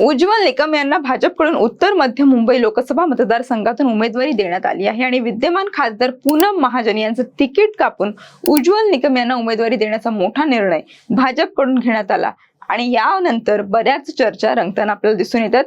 उज्ज्वल निकम यांना भाजपकडून उत्तर मध्य मुंबई लोकसभा मतदारसंघातून उमेदवारी देण्यात आली आहे. आणि विद्यमान खासदार पूनम महाजन यांचं तिकीट कापून उज्ज्वल निकम यांना उमेदवारी देण्याचा मोठा निर्णय भाजपकडून घेण्यात आला. आणि यानंतर बऱ्याच चर्चा रंगताना आपल्याला दिसून येतात.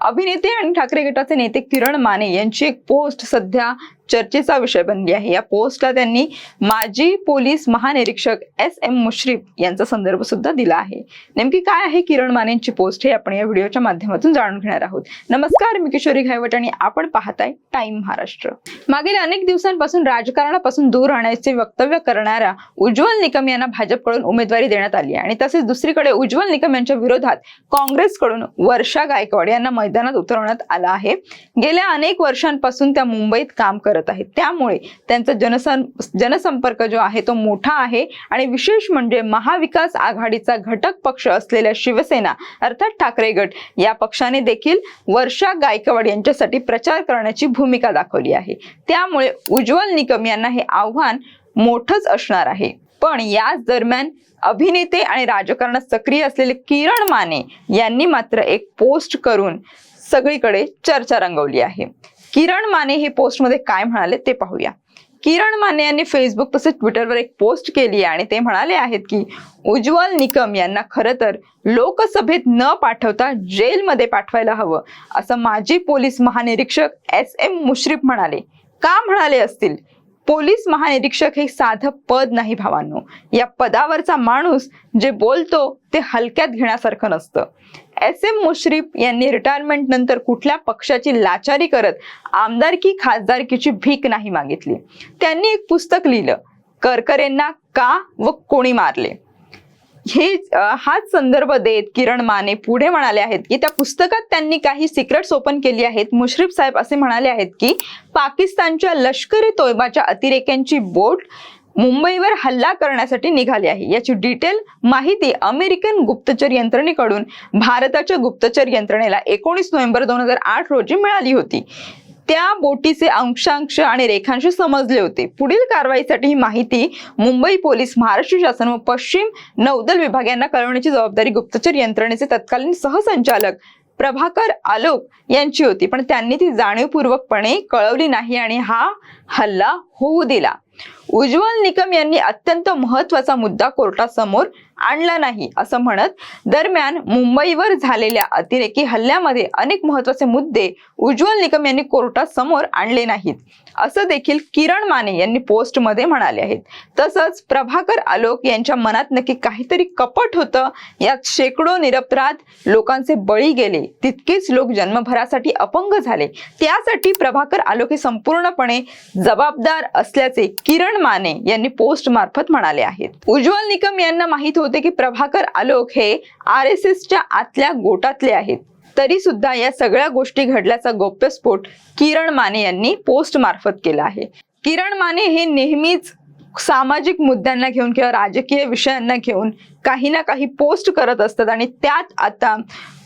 अभिनेते आणि ठाकरे गटाचे नेते किरण माने यांची एक पोस्ट सध्या चर्चेचा विषय बनली आहे. या पोस्टला त्यांनी माजी पोलीस महानिरीक्षक एस एम मुश्रीफ यांचा संदर्भ सुद्धा दिला आहे. नेमकी काय आहे किरण मानेंची पोस्ट हे आपण या व्हिडिओच्या माध्यमातून जाणून घेणार आहोत. नमस्कार मी किशोरी घायवट आणि आपण पाहताय टाइम महाराष्ट्र. मागील अनेक दिवसांपासून राजकारणापासून दूर राहण्याचे वक्तव्य करणाऱ्या उज्ज्वल निकम यांना भाजपकडून उमेदवारी देण्यात आली आणि तसेच दुसरीकडे उज्ज्वल निकम यांच्या विरोधात काँग्रेसकडून वर्षा गायकवाड यांना मैदानात उतरवण्यात आलं आहे. गेल्या अनेक वर्षांपासून त्या मुंबईत काम करत आहेत. त्यामुळे त्यांचा जनसं जनसंपर्क जो आहे तो मोठा आहे. आणि विशेष म्हणजे महाविकास आघाडीचा घटक पक्ष असलेल्या शिवसेना अर्थात ठाकरे गट या पक्षाने देखील वर्षा गायकवाड यांच्यासाठी प्रचार करण्याची भूमिका दाखवली आहे. त्यामुळे उज्ज्वल निकम यांना हे आव्हान मोठंच असणार आहे. पण याच दरम्यान अभिनेते आणि राजकारणात सक्रिय असलेले किरण माने यांनी मात्र एक पोस्ट करून सगळीकडे चर्चा रंगवली आहे. किरण माने हे पोस्टमध्ये काय म्हणाले ते पाहूया. किरण माने यांनी फेसबुक तसेच ट्विटरवर एक पोस्ट केली आहे आणि ते म्हणाले आहेत की उज्ज्वल निकम यांना खरं तर लोकसभेत न पाठवता जेलमध्ये पाठवायला हवं असं माजी पोलीस महानिरीक्षक एस एम मुश्रीफ म्हणाले. का म्हणाले असतील? पोलीस महानिरीक्षक हे साधं पद नाही भावांनो. या पदावरचा माणूस जे बोलतो ते हलक्यात घेण्यासारखं नसतं. एस एम मुश्रीफ यांनी रिटायरमेंट नंतर कुठल्या पक्षाची लाचारी करत आमदारकी खासदारकीची भीक नाही मागितली? त्यांनी एक पुस्तक लिहिलं करकरेंना का व कोणी मारले? हे हाच संदर्भ देत किरण माने पुढे म्हणाले आहेत की त्या पुस्तकात त्यांनी काही सिक्रेट्स ओपन केली आहेत. मुश्रीफ साहेब असे म्हणाले आहेत की पाकिस्तानच्या लष्करी तोयबाच्या अतिरेक्यांची बोट मुंबईवर हल्ला करण्यासाठी निघाली आहे. याची डिटेल माहिती अमेरिकन गुप्तचर यंत्रणेकडून भारताच्या गुप्तचर यंत्रणेला एकोणीस नोव्हेंबर दोन हजार आठ रोजी मिळाली होती. त्या बोटीचे अंशांश आणि रेखांश समजले होते. पुढील कारवाईसाठी ही माहिती मुंबई पोलीस महाराष्ट्र शासन व पश्चिम नौदल विभाग यांना कळवण्याची जबाबदारी गुप्तचर यंत्रणेचे तत्कालीन सहसंचालक प्रभाकर आलोक यांची होती. पण त्यांनी ती जाणीवपूर्वकपणे कळवली नाही आणि हा हल्ला होऊ दिला. उज्ज्वल निकम यांनी अत्यंत महत्त्वाचा मुद्दा कोर्टासमोर आणला नाही असं म्हणत दरम्यान मुंबईवर झालेल्या अतिरेकी हल्ल्यामध्ये अनेक महत्त्वाचे मुद्दे उज्ज्वल निकम यांनी कोर्टासमोर आणले नाहीत. असं देखील किरण माने यांनी पोस्टमध्ये म्हणाले आहेत. तसंच प्रभाकर आलोक यांच्या मनात नक्की काहीतरी कपट होतं. यात शेकडो निरपराध लोकांचे बळी गेले. तितकेच लोक जन्मभरासाठी अपंग झाले. त्यासाठी प्रभाकर आलोक हे संपूर्णपणे जबाबदार असल्याचे किरण माने यांनी पोस्ट मार्फत म्हणाले आहेत. उज्ज्वल निकम यांना माहीत होते की प्रभाकर आलोक हे आर एस एसच्या आतल्या गोटातले आहेत. तरी सुद्धा या सगळ्या गोष्टी घडल्याचा गोप्यस्फोट किरण माने यांनी पोस्ट मार्फत केला आहे. किरण माने हे नेहमीच सामाजिक मुद्द्यांना घेऊन किंवा राजकीय विषयांना घेऊन काही ना काही पोस्ट करत असतात आणि त्यात आता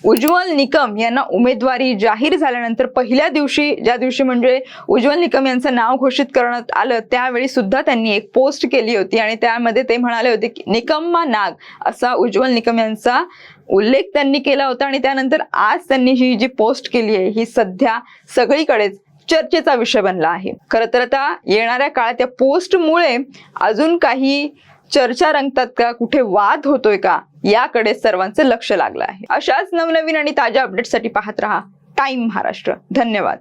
उज्ज्वल निकम यांना उमेदवारी जाहीर झाल्यानंतर पहिल्या दिवशी ज्या दिवशी म्हणजे उज्ज्वल निकम यांचं नाव घोषित करण्यात आलं त्यावेळी सुद्धा त्यांनी एक पोस्ट केली होती आणि त्यामध्ये ते म्हणाले होते की निकम्मा नाग असा उज्ज्वल निकम यांचा उल्लेख त्यांनी केला होता आणि त्यानंतर आज त्यांनी ही जी पोस्ट केली आहे ही सध्या सगळीकडेच चर्चेचा विषय बनला आहे. खरं तर आता येणाऱ्या काळात या पोस्टमुळे अजून काही चर्चा रंगतात का? कुठे वाद होतोय का? याकडे सर्वांचं लक्ष लागलं आहे. अशाच नवनवीन आणि ताज्या अपडेटसाठी पाहत रहा. टाइम महाराष्ट्र. धन्यवाद.